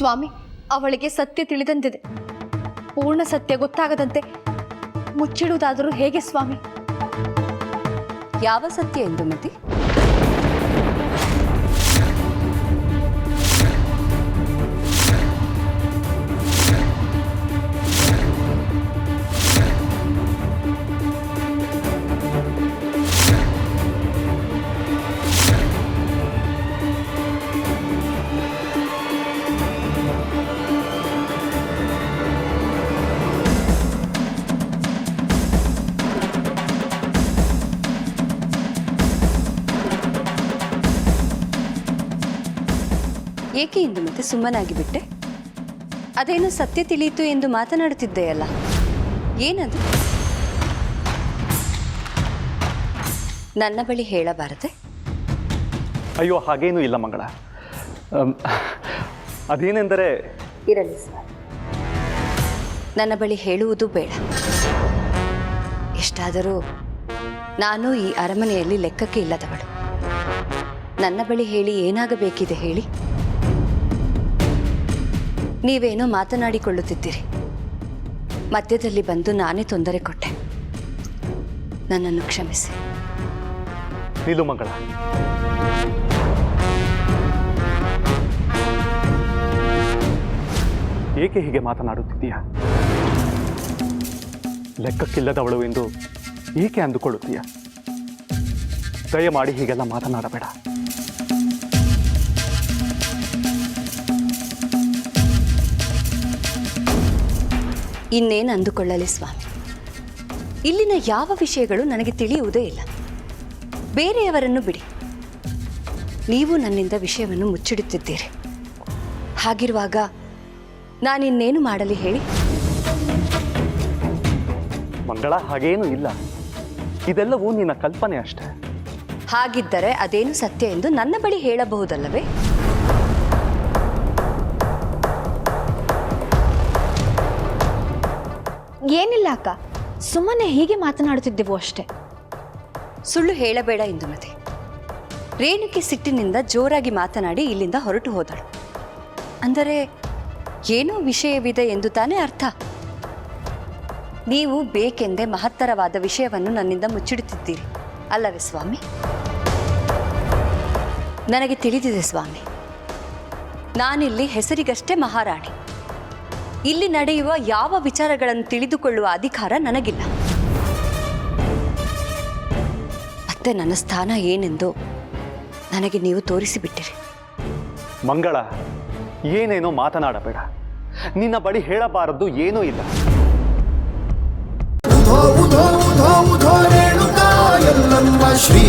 ಸ್ವಾಮಿ ಅವಳಿಗೆ ಸತ್ಯ ತಿಳಿದಂತಿದೆ. ಪೂರ್ಣ ಸತ್ಯ ಗೊತ್ತಾಗದಂತೆ ಮುಚ್ಚಿಡುವುದಾದರೂ ಹೇಗೆ ಸ್ವಾಮಿ? ಯಾವ ಸತ್ಯ ಇಂದುಮತಿ ಏಕೆ ಇಂದು ಮತ್ತೆ ಸುಮ್ಮನಾಗಿಬಿಟ್ಟೆ? ಅದೇನು ಸತ್ಯ ತಿಳಿಯಿತು ಎಂದು ಮಾತನಾಡುತ್ತಿದ್ದೆಯಲ್ಲ? ಏನದು? ನನ್ನ ಬಳಿ ಹೇಳಬಾರದೆ? ಅಯ್ಯೋ ಹಾಗೇನೂ ಇಲ್ಲ ಮಂಗಳ. ಅಮ್, ಅದೇನೆಂದರೆ ಇರಲಿ ಸರ್. ನನ್ನ ಬಳಿ ಹೇಳುವುದು ಬೇಡ. ಎಷ್ಟಾದರೂ ನಾನು ಈ ಅರಮನೆಯಲ್ಲಿ ಲೆಕ್ಕಕ್ಕೆ ಇಲ್ಲದವಳು. ನನ್ನ ಬಳಿ ಹೇಳಿ ಏನಾಗಬೇಕಿದೆ ಹೇಳಿ? ನೀವೇನೋ ಮಾತನಾಡಿಕೊಳ್ಳುತ್ತಿದ್ದೀರಿ. ಮಧ್ಯದಲ್ಲಿ ಬಂದು ನಾನೇ ತೊಂದರೆ ಕೊಟ್ಟೆ. ನನ್ನನ್ನು ಕ್ಷಮಿಸಿ. ಮಂಗಳ. ಏಕೆ ಹೀಗೆ ಮಾತನಾಡುತ್ತಿದ್ದೀಯಾ? ಲೆಕ್ಕಕ್ಕಿಲ್ಲದವಳು ಎಂದು ಏಕೆ ಅಂದುಕೊಳ್ಳುತ್ತೀಯ? ದಯಮಾಡಿ ಹೀಗೆಲ್ಲ ಮಾತನಾಡಬೇಡ. ಇನ್ನೇನು ಅಂದುಕೊಳ್ಳಲಿ ಸ್ವಾಮಿ. ಇಲ್ಲಿನ ಯಾವ ವಿಷಯಗಳು ನನಗೆ ತಿಳಿಯುವುದೇ ಇಲ್ಲ. ಬೇರೆಯವರನ್ನು ಬಿಡಿ. ನೀವು ನನ್ನಿಂದ ವಿಷಯವನ್ನು ಮುಚ್ಚಿಡುತ್ತಿದ್ದೀರಿ. ಹಾಗಿರುವಾಗ ನಾನಿನ್ನೇನು ಮಾಡಲಿ ಹೇಳಿ? ಮಂಗಳ ಹಾಗೇನೂ ಇಲ್ಲ. ಇದೆಲ್ಲವೂ ನಿನ್ನ ಕಲ್ಪನೆ ಅಷ್ಟೇ. ಹಾಗಿದ್ದರೆ ಅದೇನು ಸತ್ಯ ಎಂದು ನನ್ನ ಬಳಿ ಹೇಳಬಹುದಲ್ಲವೇ? ಅಕ್ಕ ಸುಮ್ಮನೆ ಹೀಗೆ ಮಾತನಾಡುತ್ತಿದ್ದೆವು ಅಷ್ಟೇ. ಸುಳ್ಳು ಹೇಳಬೇಡ ಇಂದುಮತಿ ರೇಣುಕೆ ಸಿಟ್ಟಿನಿಂದ ಜೋರಾಗಿ ಮಾತನಾಡಿ ಇಲ್ಲಿಂದ ಹೊರಟು ಹೋದಳು. ಅಂದರೆ ಏನೋ ವಿಷಯವಿದೆ ಎಂದು ತಾನೇ ಅರ್ಥ? ನೀವು ಬೇಕೆಂದೇ ಮಹತ್ತರವಾದ ವಿಷಯವನ್ನು ನನ್ನಿಂದ ಮುಚ್ಚಿಡುತ್ತಿದ್ದೀರಿ. ಅಲ್ಲವೇ ಸ್ವಾಮಿ? ನನಗೆ ತಿಳಿದಿದೆ ಸ್ವಾಮಿ. ನಾನಿಲ್ಲಿ ಹೆಸರಿಗಷ್ಟೇ ಮಹಾರಾಣಿ. ಇಲ್ಲಿ ನಡೆಯುವ ಯಾವ ವಿಚಾರಗಳನ್ನು ತಿಳಿದುಕೊಳ್ಳುವ ಅಧಿಕಾರ ನನಗಿಲ್ಲ. ಮತ್ತೆ ನನ್ನ ಸ್ಥಾನ ಏನೆಂದು ನನಗೆ ನೀವು ತೋರಿಸಿಬಿಟ್ಟಿರಿ. ಮಂಗಳ ಏನೇನೋ ಮಾತನಾಡಬೇಡ. ನಿನ್ನ ಬಳಿ ಹೇಳಬಾರದು ಏನೂ ಇಲ್ಲ. ಶ್ರೀ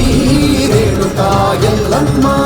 ರೇಣುಕಾ ಎಲ್ಲಮ್ಮ.